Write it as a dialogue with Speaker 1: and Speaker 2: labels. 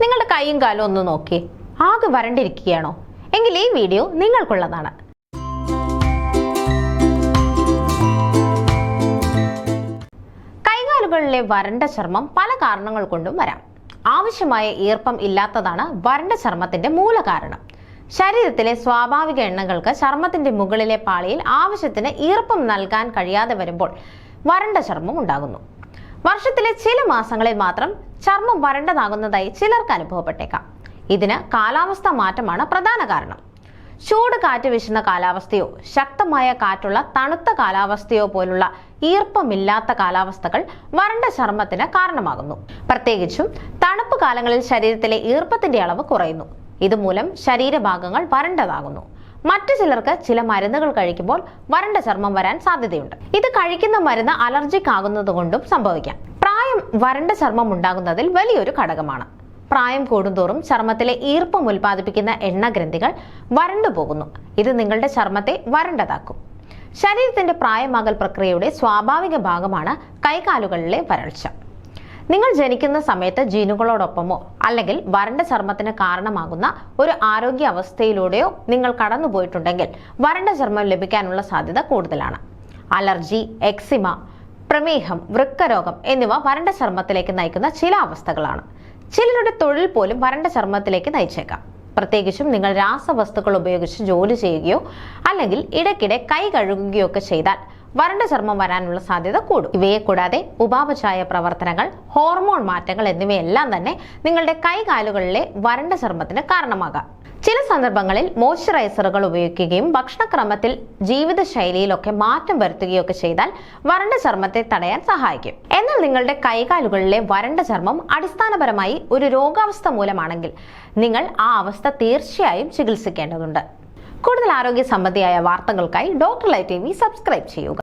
Speaker 1: നിങ്ങളുടെ കൈയും കാലും ഒന്ന് നോക്കി. ആകെ വരണ്ടിരിക്കുകയാണോ? എങ്കിൽ ഈ വീഡിയോ നിങ്ങൾക്കുള്ളതാണ്. കൈകാലുകളിലെ വരണ്ട ചർമ്മം പല കാരണങ്ങൾ കൊണ്ടും വരാം. ആവശ്യമായ ഈർപ്പം ഇല്ലാത്തതാണ് വരണ്ട ചർമ്മത്തിന്റെ മൂല കാരണം. ശരീരത്തിലെ സ്വാഭാവിക എണ്ണകൾക്ക് ചർമ്മത്തിന്റെ മുകളിലെ പാളിയിൽ ആവശ്യത്തിന് ഈർപ്പം നൽകാൻ കഴിയാതെ വരുമ്പോൾ വരണ്ട ചർമ്മം ഉണ്ടാകുന്നു. വർഷത്തിലെ ചില മാസങ്ങളിൽ മാത്രം ചർമ്മം വരണ്ടതാകുന്നതായി ചിലർക്ക് അനുഭവപ്പെട്ടേക്കാം. ഇതിന് കാലാവസ്ഥ മാറ്റമാണ് പ്രധാന കാരണം. ചൂട് കാറ്റ് വീശുന്ന കാലാവസ്ഥയോ ശക്തമായ കാറ്റുള്ള തണുത്ത കാലാവസ്ഥയോ പോലുള്ള ഈർപ്പമില്ലാത്ത കാലാവസ്ഥകൾ വരണ്ട ചർമ്മത്തിന് കാരണമാകുന്നു. പ്രത്യേകിച്ചും തണുപ്പ് കാലങ്ങളിൽ ശരീരത്തിലെ ഈർപ്പത്തിന്റെ അളവ് കുറയുന്നു. ഇതുമൂലം ശരീരഭാഗങ്ങൾ വരണ്ടതാകുന്നു. മറ്റു ചിലർക്ക് ചില മരുന്നുകൾ കഴിക്കുമ്പോൾ വരണ്ട ചർമ്മം വരാൻ സാധ്യതയുണ്ട്. ഇത് കഴിക്കുന്ന മരുന്ന് അലർജിക് ആകുന്നത് കൊണ്ടും സംഭവിക്കാം. പ്രായം വരണ്ട ചർമ്മം ഉണ്ടാകുന്നതിൽ വലിയൊരു ഘടകമാണ്. പ്രായം കൂടുന്തോറും ചർമ്മത്തിലെ ഈർപ്പം ഉൽപ്പാദിപ്പിക്കുന്ന എണ്ണഗ്രന്ഥികൾ വരണ്ടു പോകുന്നു. ഇത് നിങ്ങളുടെ ചർമ്മത്തെ വരണ്ടതാക്കും. ശരീരത്തിന്റെ പ്രായമാകൽ പ്രക്രിയയുടെ സ്വാഭാവിക ഭാഗമാണ് കൈകാലുകളിലെ വരൾച്ച. നിങ്ങൾ ജനിക്കുന്ന സമയത്ത് ജീനുകളോടൊപ്പമോ അല്ലെങ്കിൽ വരണ്ട ചർമ്മത്തിന് കാരണമാകുന്ന ഒരു ആരോഗ്യ അവസ്ഥയിലൂടെയോ നിങ്ങൾ കടന്നുപോയിട്ടുണ്ടെങ്കിൽ വരണ്ട ചർമ്മം ലഭിക്കാനുള്ള സാധ്യത കൂടുതലാണ്. അലർജി എക്സിമ പ്രമേഹം വൃക്കരോഗം എന്നിവ വരണ്ട ചർമ്മത്തിലേക്ക് നയിക്കുന്ന ചില അവസ്ഥകളാണ്. ചിലരുടെ തൊഴിൽ പോലും വരണ്ട ചർമ്മത്തിലേക്ക് നയിച്ചേക്കാം. പ്രത്യേകിച്ചും നിങ്ങൾ രാസവസ്തുക്കൾ ഉപയോഗിച്ച് ജോലി ചെയ്യുകയോ അല്ലെങ്കിൽ ഇടയ്ക്കിടെ കൈ കഴുകുകയോ ഒക്കെ ചെയ്താൽ വരണ്ട ചർമ്മം വരാനുള്ള സാധ്യത കൂടും. ഇവയെ കൂടാതെ ഉപാപചായ പ്രവർത്തനങ്ങൾ ഹോർമോൺ മാറ്റങ്ങൾ എന്നിവയെല്ലാം തന്നെ നിങ്ങളുടെ കൈകാലുകളിലെ വരണ്ട ചർമ്മത്തിന് കാരണമാകാം. ചില സന്ദർഭങ്ങളിൽ മോയ്സ്ചറൈസറുകൾ ഉപയോഗിക്കുകയും ഭക്ഷണക്രമത്തിൽ ജീവിതശൈലിയിലൊക്കെ മാറ്റം വരുത്തുകയൊക്കെ ചെയ്താൽ വരണ്ട ചർമ്മത്തെ തടയാൻ സഹായിക്കും. എന്നാൽ നിങ്ങളുടെ കൈകാലുകളിലെ വരണ്ട ചർമ്മം അടിസ്ഥാനപരമായി ഒരു രോഗാവസ്ഥ മൂലമാണെങ്കിൽ നിങ്ങൾ ആ അവസ്ഥ തീർച്ചയായും ചികിത്സിക്കേണ്ടതുണ്ട്. കൂടുതൽ ആരോഗ്യ സംബന്ധിയായ വാർത്തകൾക്കായി doctor live T V subscribe ചെയ്യുക.